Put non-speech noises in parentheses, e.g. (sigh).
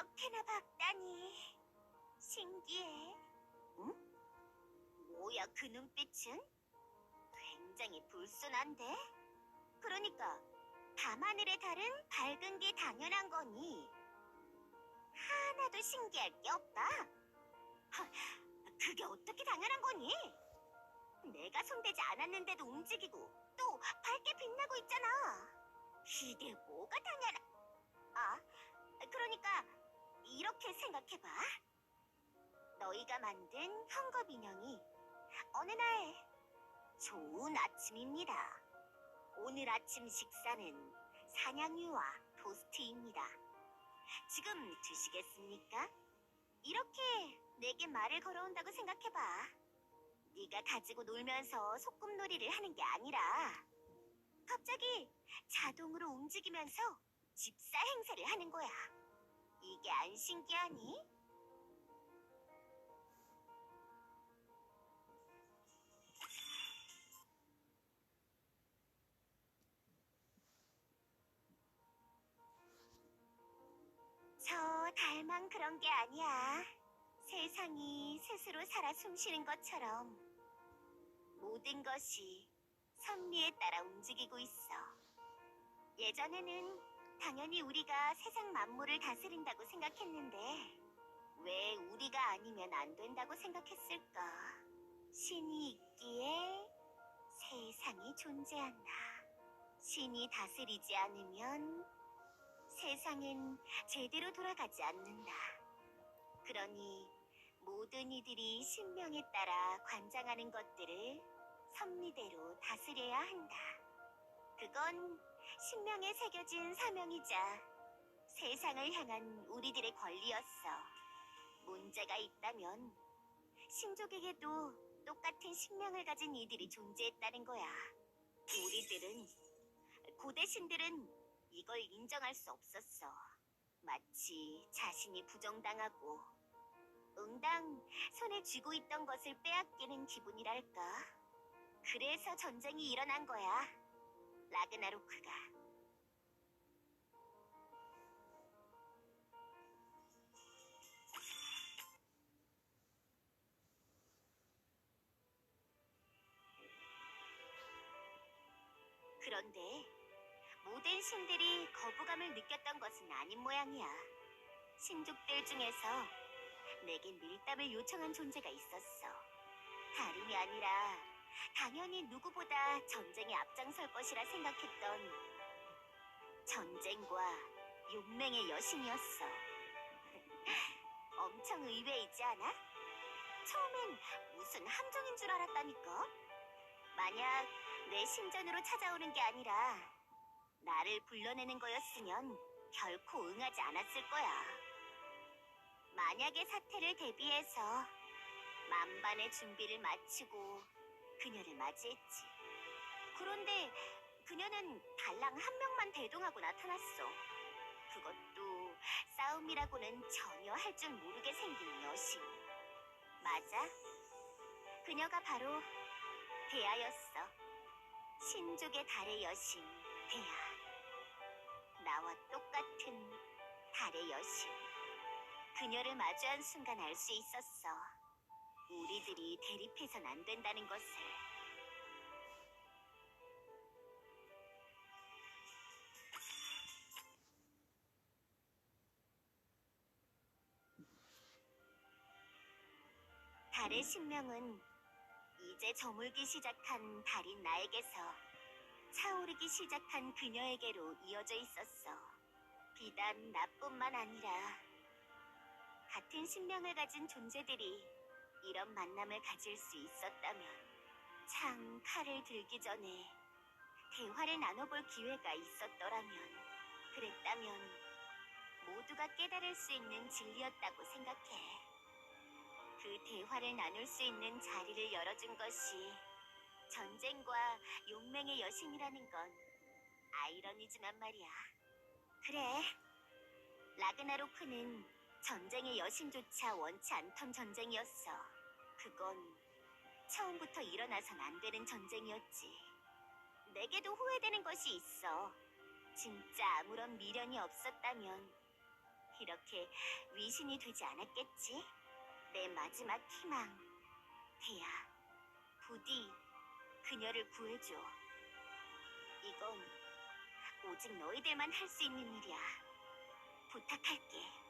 이렇게나 밝다니 신기해. 응? 뭐야 그 눈빛은? 굉장히 불순한데? 그러니까 밤하늘의 달은 밝은 게 당연한 거니 하나도 신기할 게 없다. 하, 그게 어떻게 당연한 거니? 내가 손대지 않았는데도 움직이고 또 밝게 빛나고 있잖아. 이게 뭐가 당연한? 아, 이렇게 생각해봐. 너희가 만든 헝겊 인형이 어느 날 좋은 아침입니다. 오늘 아침 식사는 사냥류와 토스트입니다. 지금 드시겠습니까? 이렇게 내게 말을 걸어온다고 생각해봐. 네가 가지고 놀면서 소꿉놀이를 하는 게 아니라 갑자기 자동으로 움직이면서 집사 행세를 하는 거야. 이게 안 신기하니? 저 달만 그런 게 아니야. 세상이 스스로 살아 숨쉬는 것처럼 모든 것이 선미에 따라 움직이고 있어. 예전에는 당연히 우리가 세상 만물을 다스린다고 생각했는데 왜 우리가 아니면 안 된다고 생각했을까? 신이 있기에 세상이 존재한다. 신이 다스리지 않으면 세상은 제대로 돌아가지 않는다. 그러니 모든 이들이 신명에 따라 관장하는 것들을 선미대로 다스려야 한다. 그건 신명에 새겨진 사명이자 세상을 향한 우리들의 권리였어. 문제가 있다면 신족에게도 똑같은 신명을 가진 이들이 존재했다는 거야. 우리들은 고대 신들은 이걸 인정할 수 없었어. 마치 자신이 부정당하고 응당 손에 쥐고 있던 것을 빼앗기는 기분이랄까. 그래서 전쟁이 일어난 거야. 라그나로크가. 그런데 모든 신들이 거부감을 느꼈던 것은 아닌 모양이야. 신족들 중에서 내게 밀담을 요청한 존재가 있었어. 다름이 아니라 당연히 누구보다 전쟁에 앞장설 것이라 생각했던 전쟁과 용맹의 여신이었어. (laughs) 엄청 의외이지 않아? 처음엔 무슨 함정인 줄 알았다니까. 만약 내 신전으로 찾아오는 게 아니라 나를 불러내는 거였으면 결코 응하지 않았을 거야. 만약의 사태를 대비해서 만반의 준비를 마치고 그녀를 맞이했지. 그런데 그녀는 달랑 한 명만 대동하고 나타났어. 그것도 싸움이라고는 전혀 할 줄 모르게 생긴 여신. 맞아. 그녀가 바로 대하였어. 신족의 달의 여신, 대하. 나와 똑같은 달의 여신. 그녀를 마주한 순간 알 수 있었어. 우리들이 대립해선 안 된다는 것을. 달의 신명은 이제 저물기 시작한 달인 나에게서 차오르기 시작한 그녀에게로 이어져 있었어. 비단 나뿐만 아니라 같은 신명을 가진 존재들이 이런 만남을 가질 수 있었다면 참 칼을 들기 전에 대화를 나눠볼 기회가 있었더라면 그랬다면 모두가 깨달을 수 있는 진리였다고 생각해. 그 대화를 나눌 수 있는 자리를 열어준 것이 전쟁과 용맹의 여신이라는 건 아이러니지만 말이야. 그래. 라그나로크는 전쟁의 여신조차 원치 않던 전쟁이었어. 그건 처음부터 일어나선 안 되는 전쟁이었지. 내게도 후회되는 것이 있어. 진짜 아무런 미련이 없었다면 이렇게 위신이 되지 않았겠지? 내 마지막 희망. 대야, 부디 그녀를 구해줘. 이건 오직 너희들만 할 수 있는 일이야. 부탁할게.